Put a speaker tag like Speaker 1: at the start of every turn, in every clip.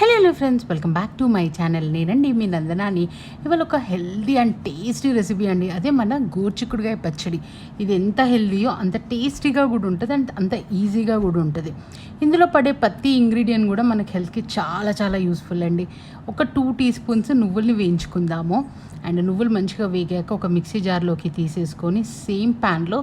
Speaker 1: Hello hello friends welcome back to my channel నేనండి మీ నందనాని. ఇవాళ ఒక హెల్దీ అండ్ టేస్టీ రెసిపీ అండి. అదే మన గోర్చిక్కుడుగాయ పచ్చడి. ఇది ఎంత హెల్దీయో అంత టేస్టీగా కూడా ఉంటుంది అండ్ అంత ఈజీగా కూడా ఉంటుంది. ఇందులో పడే ప్రతి ఇంగ్రీడియంట్ కూడా మనకి హెల్త్కి చాలా చాలా యూస్ఫుల్ అండి. ఒక టూ టీ స్పూన్స్ నువ్వుల్ని వేయించుకుందాము. అండ్ నువ్వులు మంచిగా వేగాక ఒక మిక్సీ జార్లోకి తీసేసుకొని సేమ్ ప్యాన్లో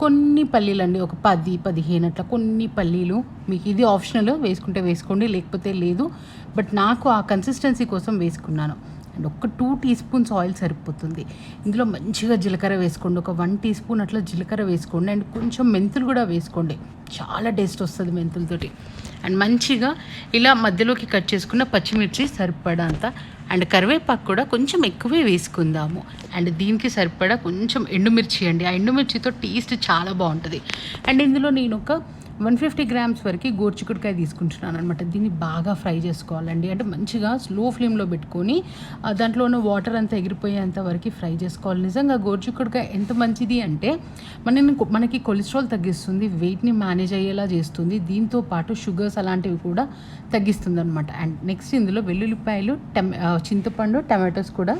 Speaker 1: కొన్ని పల్లీలు అండి ఒక పది పదిహేను అట్లా కొన్ని పల్లీలు. మీకు ఇది ఆప్షనల్ వేసుకుంటే వేసుకోండి లేకపోతే లేదు. బట్ నాకు ఆ కన్సిస్టెన్సీ కోసం వేసుకున్నాను. అండ్ ఒక టూ టీ స్పూన్స్ ఆయిల్ సరిపోతుంది. ఇందులో మంచిగా జీలకర్ర వేసుకోండి ఒక వన్ టీ స్పూన్ అట్లా జీలకర్ర వేసుకోండి. అండ్ కొంచెం మెంతులు కూడా వేసుకోండి. చాలా టేస్ట్ వస్తుంది మెంతులతోటి. అండ్ మంచిగా ఇలా మధ్యలోకి కట్ చేసుకున్న పచ్చిమిర్చి సరిపడా అంతా అండ్ కరివేపాకు కూడా కొంచెం ఎక్కువే వేసుకుందాము. అండ్ దీనికి సరిపడా కొంచెం ఎండుమిర్చి అండి. ఆ ఎండుమిర్చితో టేస్ట్ చాలా బాగుంటుంది. అండ్ ఇందులో నేను ఒక వన్ ఫిఫ్టీ గ్రామ్స్ వరకు గోర్చికుడికాయ తీసుకుంటున్నాను అనమాట దీన్ని బాగా ఫ్రై చేసుకోవాలండి. అంటే మంచిగా స్లో ఫ్లేమ్లో పెట్టుకొని దాంట్లో ఉన్న వాటర్ అంతా ఎగిరిపోయేంత వరకు ఫ్రై చేసుకోవాలి. నిజంగా గోర్చికుడికాయ ఎంత మంచిది అంటే మన మనకి కొలెస్ట్రాల్ తగ్గిస్తుంది వెయిట్ని మేనేజ్ అయ్యేలా చేస్తుంది. దీంతో పాటు షుగర్స్ అలాంటివి కూడా తగ్గిస్తుంది అనమాట అండ్ నెక్స్ట్ ఇందులో వెల్లుల్లిపాయలు టమ చింతపండు టమాటోస్ కూడా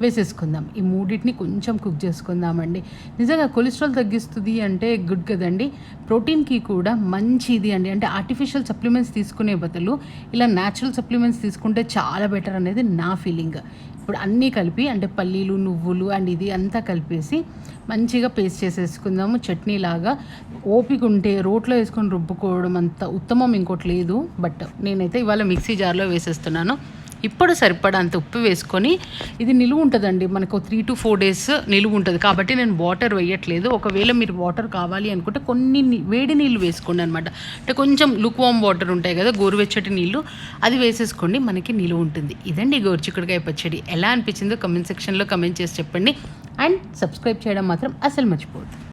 Speaker 1: వేసేసుకుందాం. ఈ మూడింటిని కొంచెం కుక్ చేసుకుందామండి. నిజంగా కొలెస్ట్రాల్ తగ్గిస్తుంది అంటే గుడ్ కదండి. ప్రోటీన్కి కూడా మంచిది అండి. అంటే ఆర్టిఫిషియల్ సప్లిమెంట్స్ తీసుకునే బదులు ఇలా న్యాచురల్ సప్లిమెంట్స్ తీసుకుంటే చాలా బెటర్ అనేది నా ఫీలింగ్ ఇప్పుడు అన్నీ కలిపి అంటే పల్లీలు నువ్వులు అండ్ ఇది అంతా కలిపేసి మంచిగా పేస్ట్ చేసేసుకుందాము. చట్నీ లాగా ఓపిక ఉంటే రోట్లో వేసుకొని రుబ్బుకోవడం అంత ఉత్తమం ఇంకోటి లేదు. బట్ నేనైతే ఇవాళ మిక్సీ జార్లో వేసేస్తున్నాను. ఇప్పుడు సరిపడా అంత ఉప్పు వేసుకొని ఇది నిలువ ఉంటుందండి. మనకు త్రీ టు ఫోర్ డేస్ నిలువ ఉంటుంది. కాబట్టి నేను వాటర్ వేయట్లేదు. ఒకవేళ మీరు వాటర్ కావాలి అనుకుంటే కొన్ని వేడి నీళ్ళు వేసుకోండి అనమాట అంటే కొంచెం లుక్ వామ్ వాటర్ ఉంటాయి కదా గోరువెచ్చటి నీళ్ళు అది వేసేసుకోండి. మనకి నిలువ ఉంటుంది. ఇదండి గోరుచిక్కుడుకాయ పచ్చడి. ఎలా అనిపించిందో కమెంట్ సెక్షన్లో కమెంట్ చేసి చెప్పండి. అండ్ సబ్స్క్రైబ్ చేయడం మాత్రం అసలు మర్చిపోవద్దు.